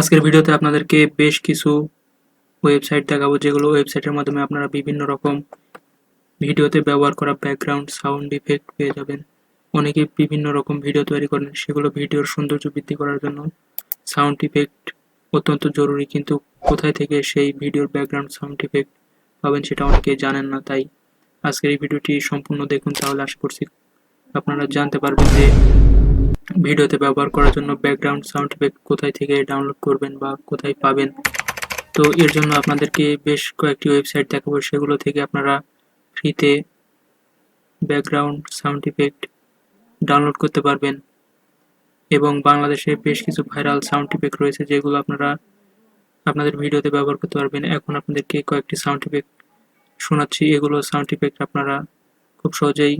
আজকের ভিডিওতে আপনাদেরকে বেশ কিছু ওয়েবসাইট দেখাবো, যেগুলো ওয়েবসাইটের মাধ্যমে আপনারা বিভিন্ন রকম ভিডিওতে ব্যবহার করা ব্যাকগ্রাউন্ড সাউন্ড ইফেক্ট পেয়ে যাবেন। অনেকে বিভিন্ন রকম ভিডিও তৈরি করেন, সেগুলো ভিডিওর সৌন্দর্য বৃদ্ধি করার জন্য সাউন্ড ইফেক্ট অত্যন্ত জরুরি, কিন্তু কোথায় থেকে সেই ভিডিওর ব্যাকগ্রাউন্ড সাউন্ড ইফেক্ট পাবেন সেটা অনেকেই জানেন না, তাই আজকের এই ভিডিওটি সম্পূর্ণ দেখুন। তাহলে আশা করছি আপনারা জানতে পারবেন যে ভিডিওতে ব্যবহার করার জন্য ব্যাকগ্রাউন্ড সাউন্ড ইফেক্ট কোথায় থেকে ডাউনলোড করবেন বা কোথায় পাবেন? তো এর জন্য আপনাদেরকে বেশ কয়েকটি ওয়েবসাইট দেখাবো, সেগুলো থেকে আপনারা ফ্রিতে ব্যাকগ্রাউন্ড সাউন্ড ইফেক্ট ডাউনলোড করতে পারবেন। এবং বাংলাদেশে বেশ কিছু ভাইরাল সাউন্ড ইফেক্ট রয়েছে, যেগুলো আপনারা আপনাদের ভিডিওতে ব্যবহার করতে পারবেন। এখন আপনাদেরকে কয়েকটি সাউন্ড ইফেক্ট শোনাচ্ছি, এগুলো সাউন্ড ইফেক্ট আপনারা খুব সহজেই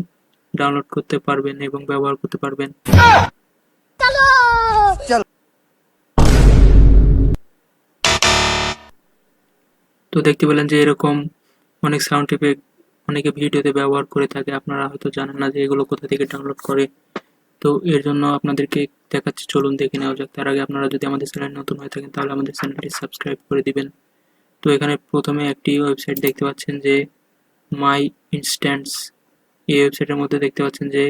ডাউনলোড করতে পারবেন এবং ব্যবহার করতে পারবেন। তো দেখতে পেলেন যে এরকম অনেক সাউন্ড ইফেক্ট অনেকে ভিডিওতে ব্যবহার করে থাকে। আপনারা হয়তো জানেন না যে এগুলো কোথা থেকে ডাউনলোড করে। তো এর জন্য আপনাদেরকে দেখাচ্ছি, চলুন দেখে নেওয়া যাক। তার আগে আপনারা যদি আমাদের চ্যানেল নতুন হয়ে থাকেন, তাহলে আমাদের চ্যানেলটি সাবস্ক্রাইব করে দিবেন। তো এখানে প্রথমে একটি ওয়েবসাইট দেখতে পাচ্ছেন যে মাই ইনস্ট্যান্টস এই ওয়েবসাইটের মধ্যে দেখতে পাচ্ছেন যে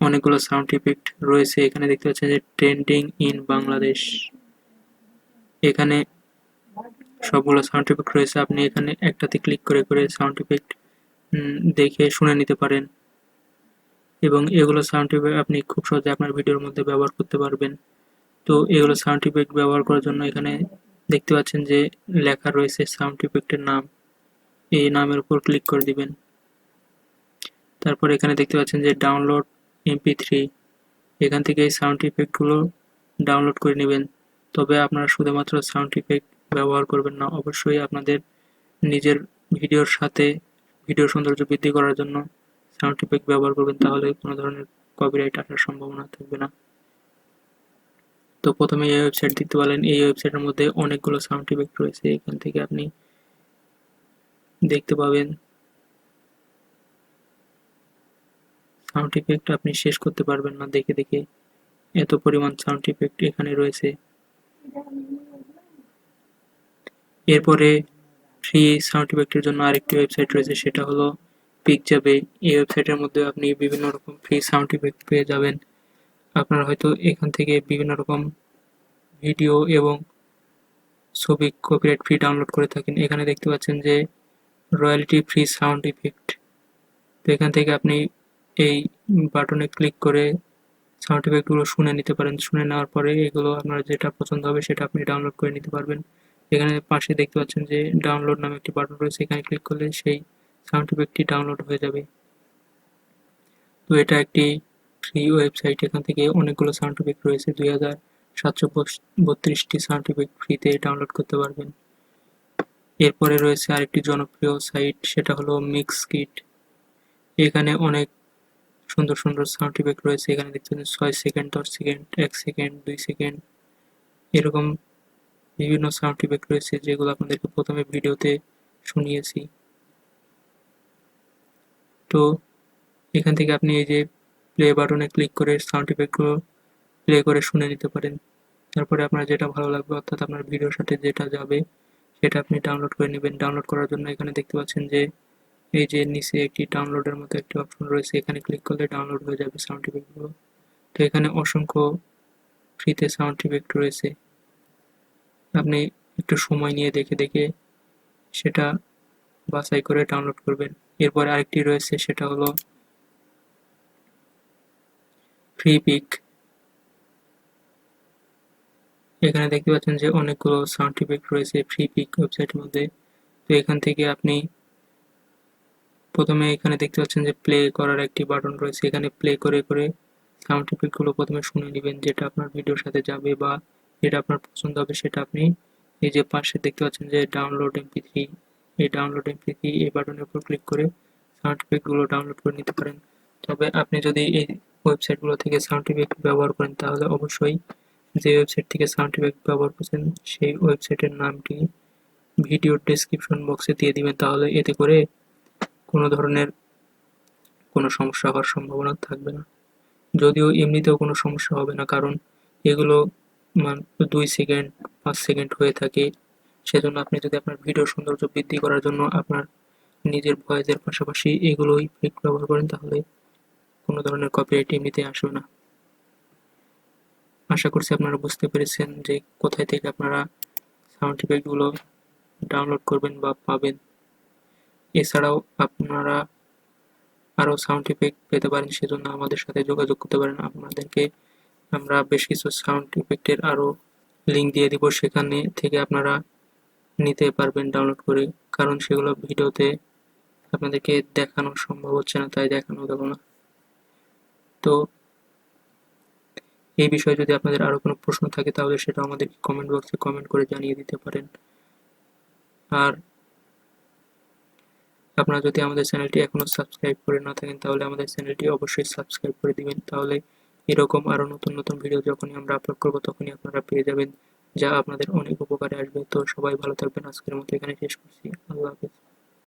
অনেকগুলো সাউন্ড ইফেক্ট রয়েছে। এখানে দেখতে পাচ্ছেন যে ট্রেন্ডিং ইন বাংলাদেশ এখানে সবগুলো সাউন্ড ইফেক্ট রয়েছে, আপনি এখানে একটাতে ক্লিক করে করে সাউন্ড ইফেক্ট দেখে শুনে নিতে পারেন। এবং এগুলো সাউন্ড ইফেক্ট আপনি খুব সহজে আপনার ভিডিওর মধ্যে ব্যবহার করতে পারবেন। তো এগুলো সাউন্ড ইফেক্ট ব্যবহার করার জন্য এখানে দেখতে পাচ্ছেন যে লেখা রয়েছে সাউন্ড ইফেক্টের নাম। এই নামের উপর ক্লিক করে দিবেন। তারপর এখানে দেখতে পাচ্ছেন যে ডাউনলোড এমপি থ্রি এখান থেকে এই সাউন্ড ইফেক্টগুলো ডাউনলোড করে নেবেন। তবে আপনারা শুধুমাত্র সাউন্ড ইফেক্ট ব্যবহার করবেন না। অবশ্যই আপনাদের নিজের ভিডিওর সাথে ভিডিও সৌন্দর্য বৃদ্ধি করার জন্য সাউন্ড ইফেক্ট ব্যবহার করবেন, তাহলে কোনো ধরনের কপিরাইট আসার সম্ভাবনা থাকবে না। তো প্রথমে এই ওয়েবসাইট দেখতে পারেন এই ওয়েবসাইটের মধ্যে অনেকগুলো সাউন্ড ইফেক্ট রয়েছে। এখান থেকে আপনি দেখতে পাবেন সাউন্ড ইফেক্ট আপনি শেষ করতে পারবেন না, দেখে দেখে। এত পরিমাণ সাউন্ড ইফেক্ট এখানে রয়েছে। এরপরে ফ্রি সাউন্ড ইফেক্টের জন্য আরেকটি ওয়েবসাইট রয়েছে, সেটা হলো পিকজাবে এই ওয়েবসাইটের মধ্যে আপনি বিভিন্ন রকম ফ্রি সাউন্ড ইফেক্ট পেয়ে যাবেন। আপনারা হয়তো এখান থেকে বিভিন্ন রকম ভিডিও এবং ছবি কপিরাইট ফ্রি ডাউনলোড করে থাকেন। এখানে দেখতে পাচ্ছেন যে রয়্যালিটি ফ্রি সাউন্ড ইফেক্ট তো এখান থেকে আপনি এই বাটনে ক্লিক করে সাউন্ড ইফেক্টগুলো শুনে নিতে পারেন। শুনে নেওয়ার পরে এগুলো আপনার যেটা পছন্দ হবে সেটা আপনি ডাউনলোড করে নিতে পারবেন। এখানে পাশে দেখতে পাচ্ছেন যে ডাউনলোড নামে একটি বাটন রয়েছে, এখানে ক্লিক করলে সেই সাউন্ড ইফেক্টটি ডাউনলোড হয়ে যাবে। তো এটা একটি ফ্রি ওয়েবসাইট এখান থেকে অনেকগুলো সাউন্ড ইফেক্ট রয়েছে, দুই হাজার সাতশো বত্রিশটি সাউন্ড ইফেক্ট ফ্রিতে ডাউনলোড করতে পারবেন। এরপরে রয়েছে আরেকটি জনপ্রিয় সাইট সেটা হলো মিক্স কিট এখানে অনেক সুন্দর সুন্দর সাউন্ড ইফেক্ট রয়েছে, এখানে দেখতে পাচ্ছেন ছয় সেকেন্ড দশ সেকেন্ড এক সেকেন্ড দুই সেকেন্ড এরকম বিভিন্ন সাউন্ড ইফেক্ট রয়েছে, যেগুলো আপনাদেরকে প্রথমে ভিডিওতে শুনিয়েছি। তো এখান থেকে আপনি এই যে প্লে বাটনে ক্লিক করে সাউন্ড ইফেক্টগুলো প্লে করে শুনে নিতে পারেন। তারপরে আপনার যেটা ভালো লাগবে, অর্থাৎ আপনার ভিডিওর সাথে যেটা যাবে, সেটা আপনি ডাউনলোড করে নেবেন। ডাউনলোড করার জন্য এখানে দেখতে পাচ্ছেন যে, এই যে নিচে একটি ডাউনলোডের মতো একটি অপশন রয়েছে। এখানে ক্লিক করলে ডাউনলোড হয়ে যাবে সাউন্ড ইফেক্টগুলো তো এখানে অসংখ্য ফ্রিতে সাউন্ড ইফেক্ট রয়েছে। আপনি একটু সময় নিয়ে দেখে দেখে সেটা বাছাই করে ডাউনলোড করবেন। এরপর আরেকটি রয়েছে, সেটা হলো ফ্রি পিক এখানে দেখতে পাচ্ছেন যে অনেকগুলো সাউন্ড ইফেক্ট রয়েছে ফ্রি পিক ওয়েবসাইটের মধ্যে। তো এখান থেকে আপনি প্রথমে এখানে দেখতে পাচ্ছেন যে প্লে করার একটি বাটন রয়েছে। এখানে প্লে করে করে সাউন্ড ইফেক্টগুলো প্রথমে শুনে নেবেন, যেটা আপনার ভিডিওর সাথে যাবে বা যেটা আপনার পছন্দ হবে সেটা আপনি এই যে পাশে দেখতে পাচ্ছেন যে ডাউনলোড এমপি থ্রি এই ডাউনলোড এমপি থ্রি এই বাটনের উপর ক্লিক করে সাউন্ড ইফেক্টগুলো ডাউনলোড করে নিতে পারেন। তবে আপনি যদি এই ওয়েবসাইটগুলো থেকে সাউন্ড ইফেক্ট ব্যবহার করেন, তাহলে অবশ্যই যে ওয়েবসাইট থেকে সাউন্ড ইফেক্ট ব্যবহার করছেন, সেই ওয়েবসাইটের নামটি ভিডিও ডেসক্রিপশন বক্সে দিয়ে দিবেন। তাহলে এতে করে কোনো ধরনের কোনো সমস্যা হওয়ার সম্ভাবনা থাকবে না। যদিও এমনিতেও কোনো সমস্যা হবে না, কারণ এগুলো মাত্র দুই সেকেন্ড পাঁচ সেকেন্ড হয়ে থাকে। সেজন্য আপনি যদি আপনার ভিডিও সৌন্দর্য বৃদ্ধি করার জন্য আপনার নিজের ভয়েসের পাশাপাশি এগুলো ইফেক্ট ব্যবহার করেন, তাহলে কোনো ধরনের কপিরাইট এমনিতে আসবে না। আশা করছি আপনারা বুঝতে পেরেছেন যে কোথায় থেকে আপনারা সাউন্ড ইফেক্টগুলো ডাউনলোড করবেন বা পাবেন। এছাড়াও আপনারা আরও সাউন্ড ইফেক্ট পেতে পারেন, সেজন্য আমাদের সাথে যোগাযোগ করতে পারেন। আপনাদেরকে আমরা বেশ কিছু সাউন্ড ইফেক্টের আরও লিঙ্ক দিয়ে দিব। সেখানে থেকে আপনারা নিতে পারবেন ডাউনলোড করে। কারণ সেগুলো ভিডিওতে আপনাদেরকে দেখানো সম্ভব হচ্ছে না, তাই দেখানো গেল না। তো এই বিষয়ে যদি আপনাদের আরও কোনো প্রশ্ন থাকে, তাহলে সেটা আমাদের কমেন্ট বক্সে কমেন্ট করে জানিয়ে দিতে পারেন। আর আপনারা যদি আমাদের চ্যানেলটি এখনও সাবস্ক্রাইব করে না থাকেন, তাহলে আমাদের চ্যানেলটি অবশ্যই সাবস্ক্রাইব করে দিবেন। তাহলে এরকম আরও নতুন নতুন ভিডিও যখনই আমরা আপলোড করব, তখনই আপনারা পেয়ে যাবেন, যা আপনাদের অনেক উপকারে আসবে। তো সবাই ভালো থাকবেন। আজকের মতো এখানে শেষ করছি। আল্লাহ হাফেজ।